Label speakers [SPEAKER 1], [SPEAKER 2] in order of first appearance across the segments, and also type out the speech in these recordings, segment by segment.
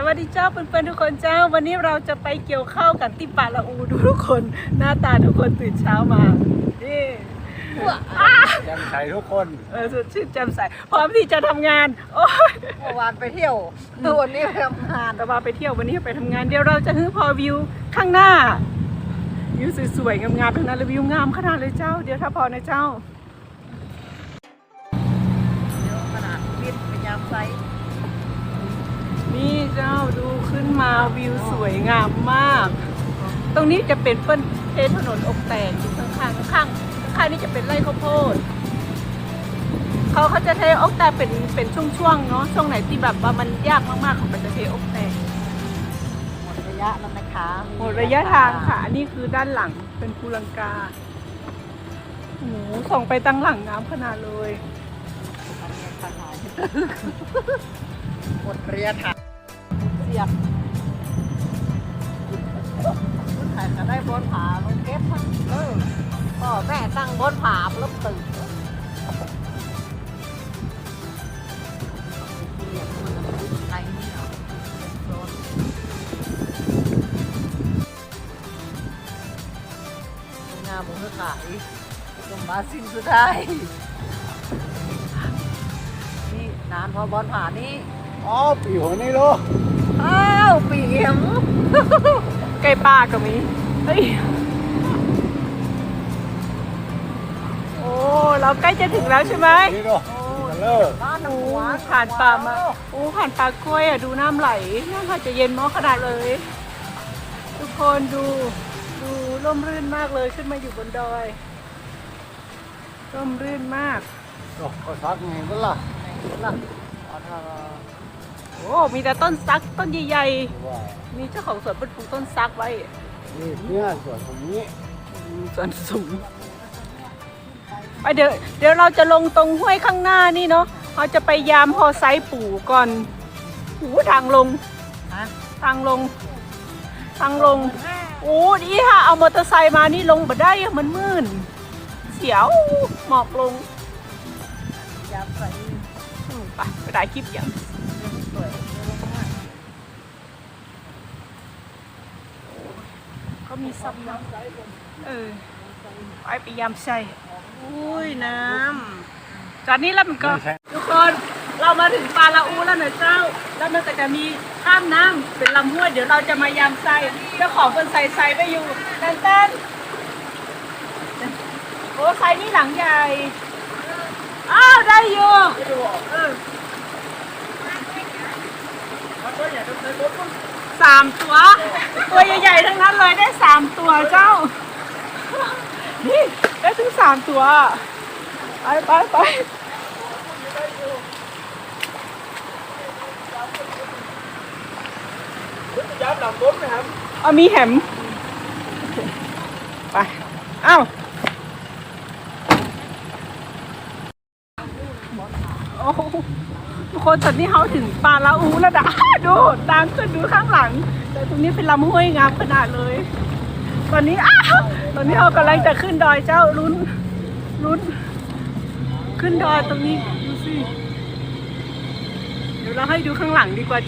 [SPEAKER 1] สวัสดีเจ้าเพื่อนๆทุกคนเจ้า วันนี้เราจะไปเกี่ยวข้าวกันที่ป่าละอูดูทุกคน หน้าตาทุกคนตื่นเช้ามานี่อ้า
[SPEAKER 2] แจ่มใสทุกคน
[SPEAKER 1] เออสดชื่นแจ่มใสพร้อมที่จะทำงาน โอ้ย
[SPEAKER 3] เมื่อวานไปเที่ยวตัวนี้ไปทำงาน
[SPEAKER 1] แต่ว่าไปเที่ยววันนี้ไปทำงานเดี๋ยวเราจะฮื้อพอวิวข้างหน้าวิวสวยๆงามๆทั้งนั้นเลยวิวงามขนาดเลยเจ้า เดี๋ยวถ้าพอนะเจ้า
[SPEAKER 3] เจ้า
[SPEAKER 1] ดูขึ้นมาวิวสวยงามมาก ตรงนี้จะเป็นเปิ้นเทถนนอกแตกอยู่ข้างๆข้างๆข้างๆนี่จะเป็นไร่ข้าวโพดเขาเขาจะเทอกแตกเป็นเป็นช่วงๆเนาะช่วงไหนที่แบบว่ามันยากมากๆเขาก็จะเทอกแตก
[SPEAKER 3] หมดระยะแล้วนะคะ
[SPEAKER 1] หมดระยะทางค่ะอันนี้คือด้านหลังเป็นภูลังกาโอ้โหส่องไปตั้งหลังน้ำขนาดเลย
[SPEAKER 3] อันนี้ขนาดหมดระยะทางเสี ยบคุณถ่ายจะได้บนผาลงเก็บมันเออพ่อแม่ตั้งบนผาล้วตื่นเรียกมันไทยนี่เหรอโดนงามมันก็ขายจนมาสิ้นสุดท้ายนี่นานพอบอลผ่านนี่
[SPEAKER 2] อ๋อปีหัวนี่ลูก
[SPEAKER 3] อ้าวเปียม
[SPEAKER 1] ใกล้ป้าก็มีเฮ้ยโอ้เราใกล้จะถึงแล้วใช่ไหม
[SPEAKER 2] นี่ลูกกันเลิก
[SPEAKER 3] บ้าน
[SPEAKER 1] โอ้
[SPEAKER 3] หัว
[SPEAKER 1] ผ่านป่ามาโอ้ผ่านป่ากล้วยอะดูน้ำไหลน้ำอาจจะเย็นมากขนาดเลย ทุกคนดูดูร่มรื่นมากเลยขึ้นมาอยู่บนดอยร่มรื่นมาก
[SPEAKER 2] ลูกก็ซักไงก็ล่ะ
[SPEAKER 3] ล่ะ
[SPEAKER 1] โอ้มีแต่ต้นซักต้นใหญ่
[SPEAKER 2] ว่า
[SPEAKER 1] ๆมีเจ้าของสวนเป็นปลูกต้นซักไว้
[SPEAKER 2] นี่เนี่ยส่วนตรงนี้
[SPEAKER 1] อืมสวนสูงไปเดี๋ยวเดี๋ยวเราจะลงตรงห้วยข้างหน้านี่เนาะเราจะไปยามพอไซส์ปู่ก่อนหูทางลง
[SPEAKER 3] ฮะ
[SPEAKER 1] ทางลง ทางลงโอ้ดีค่ะ เอามอเตอร์ไซค์มานี่ลงมาได้อะมันมืดเสียวหมอกลง
[SPEAKER 3] ยามใส่
[SPEAKER 1] อืมไปไปได้คลิปอย่าง
[SPEAKER 3] ส วยมาก
[SPEAKER 1] ก็มีซับน้ำเออไปไปยามใส่อุ้ยน้ำจากนี้แล้วมันก็
[SPEAKER 2] ไม่ใช่
[SPEAKER 1] ทุกคนเรามาถึงปาลาอูแล้วนะเจ้า แล้วมันก็จะมีข้ามน้ำเป็นลำห้วยเดี๋ยวเราจะมายามไซเจ้าของคนใส่ไซไปอยู่เต้นเต้นโอ้ไซนี่หลังใหญ่อ้าวได้อยู่เออ สามตัว ตัวใหญ่ๆทั้งนั้นเลยได้สามตัวเจ้า นี่ได้ถึงสามตัวไปไปไป
[SPEAKER 2] ย้ำหลังบนไหมครับ
[SPEAKER 1] เอามีแหมไปอ้าวโอ้โหทุก คนตอนนี้เขาถึงปาลาอูแล้วนะดูตามขึ้นดูข้างหลัง แต่ตรงนี้เป็นลำห้วยงามขนาดเลย ตอนนี้อ้าวตอนนี้เรากำลังจะขึ้นดอยเจ้าลุ้นลุ้น ขึ้นดอยตรงนี้ดูสิเดี๋ยวเราให้ดูข้างหลังดีกว่า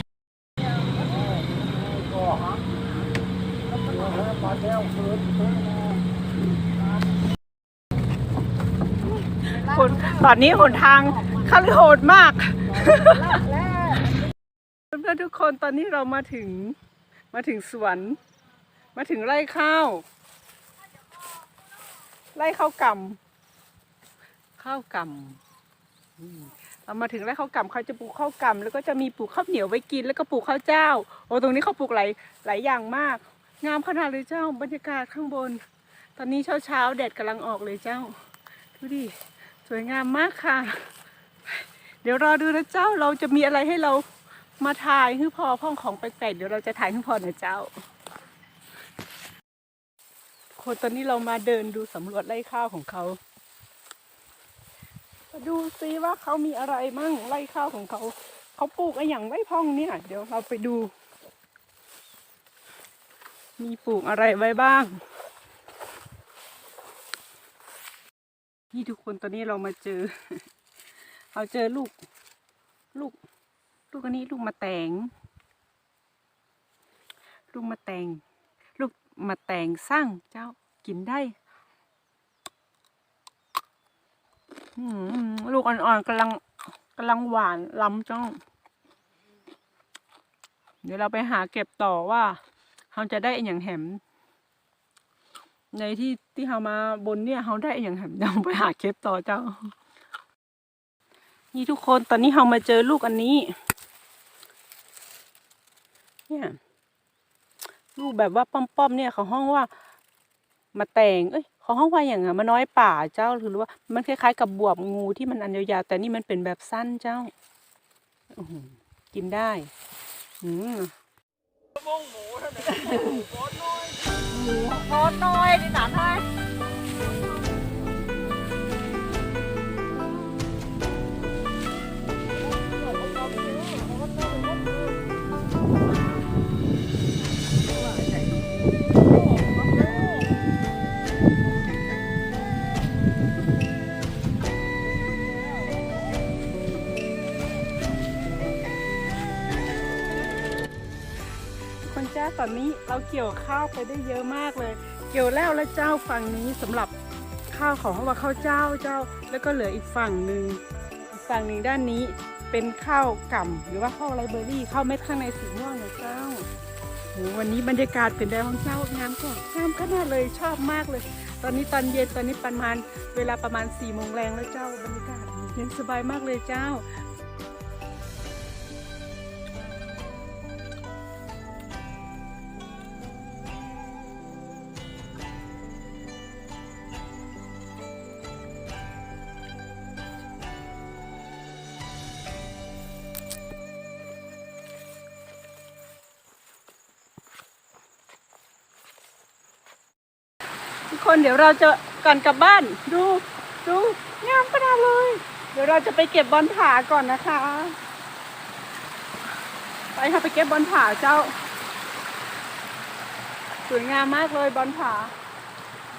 [SPEAKER 2] คนคืน
[SPEAKER 1] คนตอนนี้หนทางคาลิโหดมาก เพื่อนๆทุกคนตอนนี้เรามาถึงมาถึงสวน มาถึงไร่ข้าว ไร่ข้าวกำข้าวกำอืมเรามาถึงไร่ข้าวกำเขาจะปลูกข้าวกำแล้วก็จะมีปลูกข้าวเหนียวไว้กิน แล้วก็ปลูกข้าวเจ้า โอ้ตรงนี้เขาปลูกหลายหลายอย่างมาก งามขนาดเลยเจ้าบรรยากาศข้างบน ตอนนี้เช้าเช้าๆแดดกำลังออกเลยเจ้าดูดิสวยงามมากค่ะ เดี๋ยวรอดูนะเจ้าเราจะมีอะไรให้เรามาถ่ายให้พอพ่องของแปลกๆเดี๋ยวเราจะถ่ายให้พอนะเจ้าคนตอนนี้เรามาเดินดูสำรวจไร่ข้าวของเขามาดูซิว่าเขามีอะไรมั่งไร่ข้าวของเขาเขาปลูกอะไรอย่างไร่พ่องเนี่ย เดี๋ยวเราไปดู มีปลูกอะไรไว้บ้างนี่ทุกคนตอนนี้เรามาเจอ เราเจอลูก ลูก ลูกอันนี้ลูกมะแตง ลูกมะแตง ลูกมะแตงสร้างเจ้ากินได้ลูกอ่อนๆกำลังกำลังหวานล้ำจ้อง เดี๋ยวเราไปหาเก็บต่อว่าเราจะได้อย่างแหม ในที่ที่เรามาบนเนี่ยเราได้อย่างแหมเดี๋ยวไปหาเก็บต่อเจ้า นี่ทุกคนตอนนี้เรามาเจอลูกอันนี้ เนี่ย ลูกแบบว่าป้อมๆเนี่ยเขาห้องว่า มาแต่ง เอ้ยเขาห้องว่าอย่างไงมาน้อยป่าเจ้าหรือว่า มันคล้ายๆกับบวบงูที่มันอันยาวๆแต่นี่มันเป็นแบบสั้นเจ้าอื้อหือกินได้อืม
[SPEAKER 3] หมูโคตรน้อยดิหนานให้
[SPEAKER 1] เกี่ยวข้าวไปได้เยอะมากเลย เกี่ยวแล้วแล้วเจ้าฝั่งนี้สำหรับข้าวของเขาว่าข้าวเจ้าเจ้า แล้วก็เหลืออีกฝั่งหนึ่งฝั่งหนึ่งด้านนี้เป็นข้าวก่ำหรือว่าข้าวไรเบอรี่ข้าวเม็ดข้างในสีม่วงนะเจ้าโหวันนี้บรรยากาศเป็นแดของเจ้างามก็งามขนาดเลยชอบมากเลย ตอนนี้ตอนเย็นตอนนี้ประมาณเวลาประมาณ4ี่โมงแรงแล้วเจ้าบรรยากาศเย็นสบายมากเลยเจ้า คนเดี๋ยวเราจะก่อนกลับบ้าน ดูดูงามขนาดเลย เดี๋ยวเราจะไปเก็บบอลผาก่อนนะคะ ไปค่ะไปเก็บบอลผาเจ้า สวยงามมากเลยบอลผา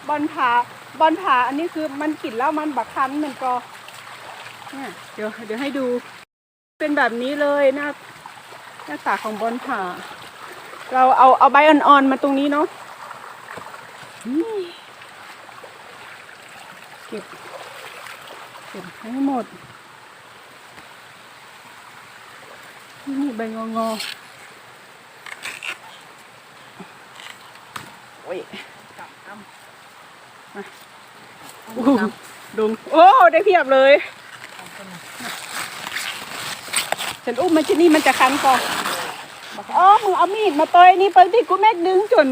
[SPEAKER 1] บอลผาบอลผาอันนี้คือมันกลิ่นแล้วมันบักคันเหมือนกอเนี่ยเดี๋ยวเดี๋ยวให้ดู เป็นแบบนี้เลยหน้าหน้าตาของบอลผาเราเอาเอาใบอ่อนๆมาตรงนี้เนาะนี่ เก็บ เก็บให้หมด นี่ใบงองอโอ้ยมาอู้ดุงโอ้ ได้เพียบเลยฉันอุ้มมันที่นี่มันจะคันก่อนบอกอ๋อมึงเอามีดมาต่อยนี่เปิดที่กูแม็กดึงจน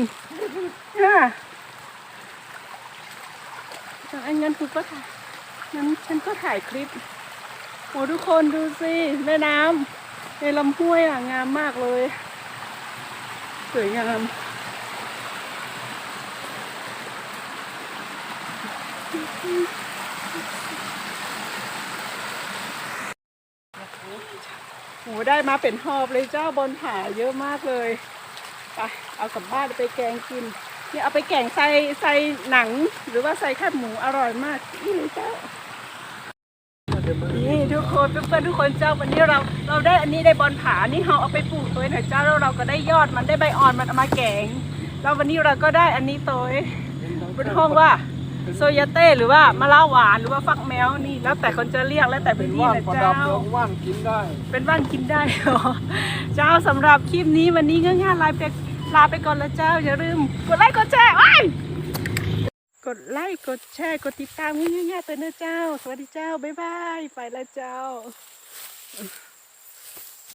[SPEAKER 1] ค่ะจาก อันนั้นคือก็ถ่ายนั้นฉันก็ถ่ายคลิปโอ้ทุกคนดูสิแม่น้ำในลำห้วยอะงามมากเลย สวยงามโหได้มาเป็นหอบเลยเจ้าบนผาเยอะมากเลย ไป เอากลับบ้านไปแกงกิน เนี่ยเอาไปแกงใส่ใส่หนังหรือว่าใส่แคบหมูอร่อยมากนี่เลยเจ้า นี่ทุกคนเพื่อนๆทุกคนเจ้าวันนี้เราเราได้อันนี้ได้บอลผานี่เราเอาไปปลูกตัวหน่อยเจ้าแล้วเราก็ได้ยอดมันได้ใบอ่อนมันเอามาแกงแล้ววันนี้เราก็ได้อันนี้ตัวเป็นห้องว่าโซยาเต้หรือว่ามะละหวานหรือว่าฟักแมวนี่แล้วแต่คนจะเรียกแล้วแต่
[SPEAKER 2] เป็
[SPEAKER 1] พื้
[SPEAKER 2] น
[SPEAKER 1] นที่
[SPEAKER 2] ว่าน
[SPEAKER 1] นะ
[SPEAKER 2] ประ
[SPEAKER 1] เจ้า
[SPEAKER 2] ดับเรืองว่านกินได้
[SPEAKER 1] เป็นบ้านกินได้เหรอเจ้าสำหรับคลิปนี้วันนี้ง่ายๆลาไปล ลาไปก่อนแล้วเจ้า อย่าลืม กดไลค์กดแชร์ว้ายกดไลค์กดแชร์กดติดตามง่ายๆตัวเนอเจ้า สวัสดีเจ้า บ๊ายบายไปแล้วเจ้า